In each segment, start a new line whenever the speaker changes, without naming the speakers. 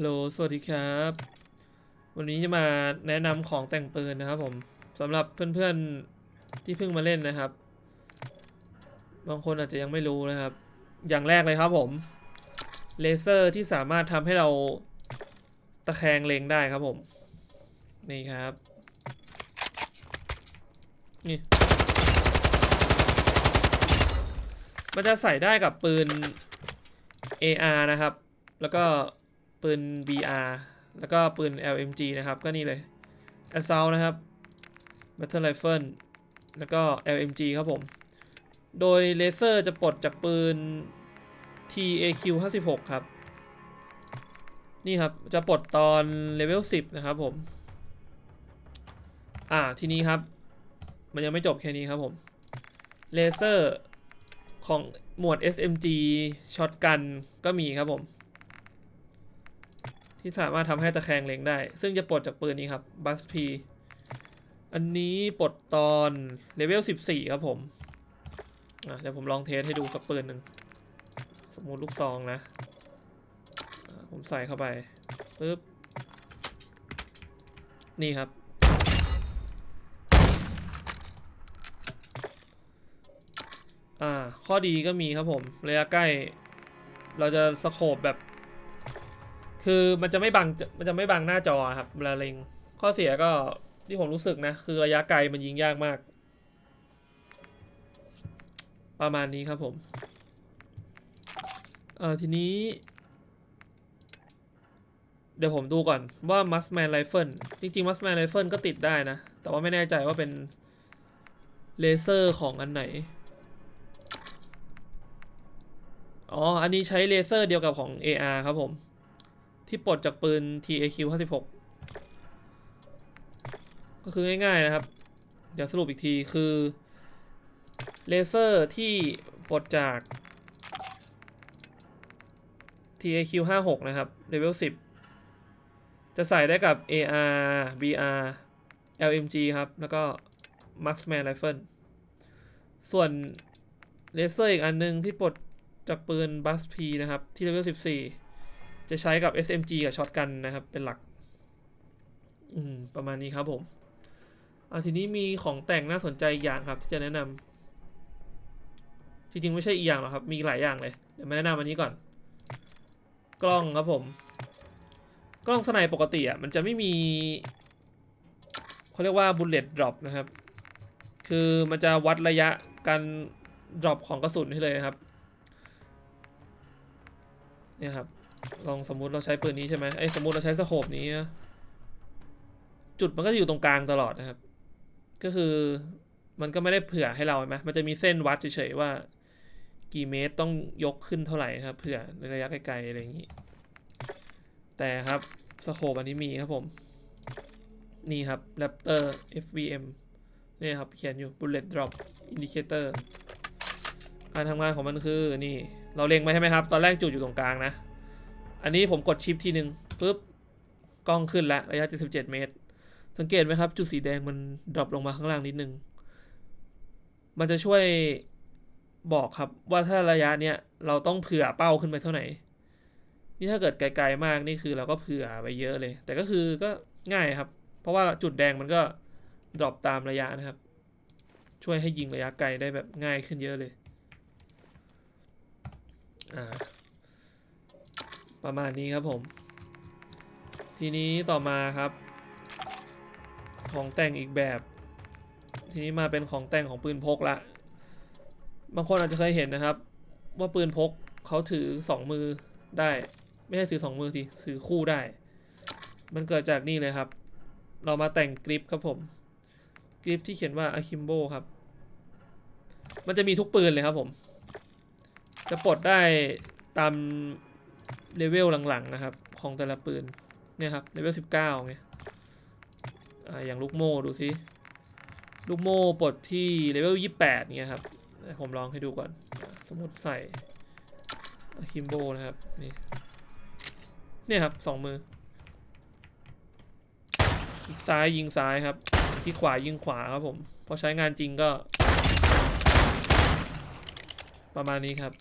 โหลสวัสดีครับ วันนี้จะมาแนะนำของแต่งปืนนะครับผมสำหรับเพื่อนๆที่เพิ่งมาเล่นนะครับ บางคนอาจจะยังไม่รู้นะครับ อย่างแรกเลยครับผมเลเซอร์ที่สามารถทำให้เราตะแคงเล็งได้ครับผม นี่ครับ นี่มันจะใส่ได้กับปืน AR นะครับ แล้วก็ ปืน BR แล้วก็ปืน LMG นะครับ ก็นี่เลย Assault นะครับ Battle Rifle แล้วก็ LMG ครับผม โดยเลเซอร์จะปลดจากปืน TAQ 56 ครับ นี่ครับ จะปลดตอนเลเวล 10 นะครับผม อ่า ทีนี้ครับ มันยังไม่จบแค่นี้ครับผม เลเซอร์ของหมวด SMG ช็อตกันก็มีครับผม ที่สามารถทำให้ตะแคงเล็งได้ ซึ่งจะปลดจากปืนนี้ครับ b u s P อันนี้ปลดตอนเลเวล14 ครับผมเดี๋ยวผมลองเทสให้ดูสักปืนหนึ่งสมมุติลูกซองนะอะผมใส่เข้าไปปึ๊บนี่ครับ อ่า ข้อดีก็มีครับผม ระยะใกล้ เราจะสโคบแบบ คือมันจะไม่บังมันจะไม่บังหน้าจอครับเวลาเล็งข้อเสียก็ที่ผมรู้สึกนะ คือระยะไกลมันยิงยากมาก ประมาณนี้ครับผม เออทีนี้ เดี๋ยวผมดูก่อนว่า Mustman Rifle จริงๆ Mustman Rifle ก็ติดได้นะ แต่ว่าไม่แน่ใจว่าเป็นเลเซอร์ของอันไหน อ๋อ อันนี้ใช้เลเซอร์เดียวกับของ AR ครับผม ที่ปลดจากปืน TAQ 56ก็คือง่ายๆนะครับ เดี๋ยวสรุปอีกทีคือเลเซอร์ที่ปลดจาก TAQ 56นะครับเลเวล10 จะใส่ได้กับ AR BR LMG ครับ แล้วก็ Marksman Rifle ส่วนเลเซอร์อีกอันนึงที่ปลดจากปืน Bus P นะครับ ที่เลเวล14 จะใช้กับ SMG กับช็อตกันนะครับ เป็นหลัก อืม ประมาณนี้ครับผมอะทีนี้มีของแต่งน่าสนใจอีกอย่างครับ ที่จะแนะนำจริงๆไม่ใช่อีกอย่างหรอกครับ มีหลายอย่างเลย เดี๋ยวมาแนะนำอันนี้ก่อน กล้องครับผม กล้องสไนปกติอะมันจะไม่มีเขาเรียกว่า bullet drop นะครับ คือมันจะวัดระยะการ drop ของกระสุนให้เลยนะครับเนี่ยครับ ลองสมมุติเราใช้ปืนนี้ใช่ไหมไอ้สมมุติเราใช้สโคปนี้ จุดมันก็จะอยู่ตรงกลางตลอดนะครับ ก็คือมันก็ไม่ได้เผื่อให้เราเห็นไหมมันจะมีเส้นวัดเฉยๆว่า กี่เมตรต้องยกขึ้นเท่าไหร่ครับ เผื่อในระยะไกลๆอะไรอย่างนี้ แต่ครับสโคปอันนี้มีครับผม นี่ครับ Raptor FVM นี่ครับเขียนอยู่ Bullet Drop Indicator การทำงานของมันคือนี่ เราเล็งมาใช่ไหมครับ ตอนแรกจุดอยู่ตรงกลางนะ อันนี้ผมกดชิปทีหนึ่งปุ๊บกล้องขึ้นแล้วระยะ 77 เมตร สังเกตไหมครับ จุดสีแดงมันดรอปลงมาข้างล่างนิดนึง มันจะช่วยบอกครับว่าถ้าระยะเนี้ยเราต้องเผื่อเป้าขึ้นไปเท่าไหร่ นี่ถ้าเกิดไกลๆมากนี่คือเราก็เผื่อไปเยอะเลย แต่ก็คือก็ง่ายครับ เพราะว่าจุดแดงมันก็ดรอปตามระยะนะครับ ช่วยให้ยิงระยะไกลได้แบบง่ายขึ้นเยอะเลย อ่า ประมาณนี้ครับผม ทีนี้ต่อมาครับ ของแต่งอีกแบบ ทีนี้มาเป็นของแต่งของปืนพกละ บางคนอาจจะเคยเห็นนะครับ ว่าปืนพกเขาถือสองมือได้ ไม่ใช่ถือสองมือทีถือคู่ได้ มันเกิดจากนี่เลยครับ เรามาแต่งกริปครับผมกริปที่เขียนว่า Akimbo ครับ มันจะมีทุกปืนเลยครับผม จะปลดได้ตาม เลเวลหลังๆนะครับ ของแต่ละปืนเนี่ยครับเลเวลสิบเก้าไงอ่าอย่างลูกโม่ดูสิลูกโม่ปลดที่เลเวลยี่แปดเนี่ยครับผมลองให้ดูก่อน สมมติใส่คิมโบนะครับนี่เนี่ยครับสองมือซ้ายยิงซ้ายครับคลิกขวายิงขวาครับผม พอใช้งานจริงก็ ประมาณนี้ครับ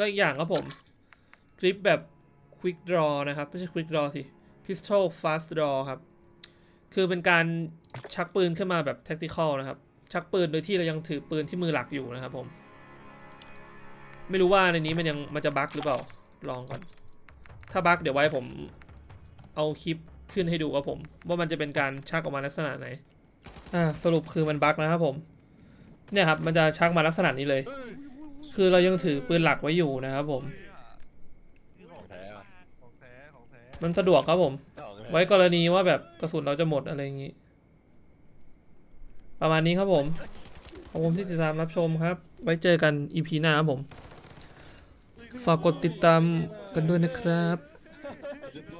ก็อีกอย่างครับผมกริปแบบ quick draw นะครับ ไม่ใช่ quick draw สิ pistol fast draw ครับ คือเป็นการชักปืนขึ้นมาแบบ tactical นะครับ ชักปืนโดยที่เรายังถือปืนที่มือหลักอยู่นะครับผม ไม่รู้ว่าในนี้มันยังมันจะบั๊กหรือเปล่า ลองก่อน ถ้าบั๊กเดี๋ยวไว้ผมเอาคลิปขึ้นให้ดูครับผม ว่ามันจะเป็นการชักออกมาลักษณะไหน อ่าสรุปคือมันบั๊กนะครับผม เนี่ยครับ มันจะชักมาลักษณะนี้เลย คือเรายังถือปืนหลักไว้อยู่นะครับผม
นี่ของแท้อะ
ของแท้ของแท้
มันสะดวกครับผม
ของแท้
ไว้กรณีว่าแบบกระสุนเราจะหมดอะไรอย่างนี้ ประมาณนี้ครับผมขอบคุณที่ติดตามรับชมครับ ไว้เจอกัน EP หน้าครับผม ฝากกดติดตามกันด้วยนะครับ
จะโทษ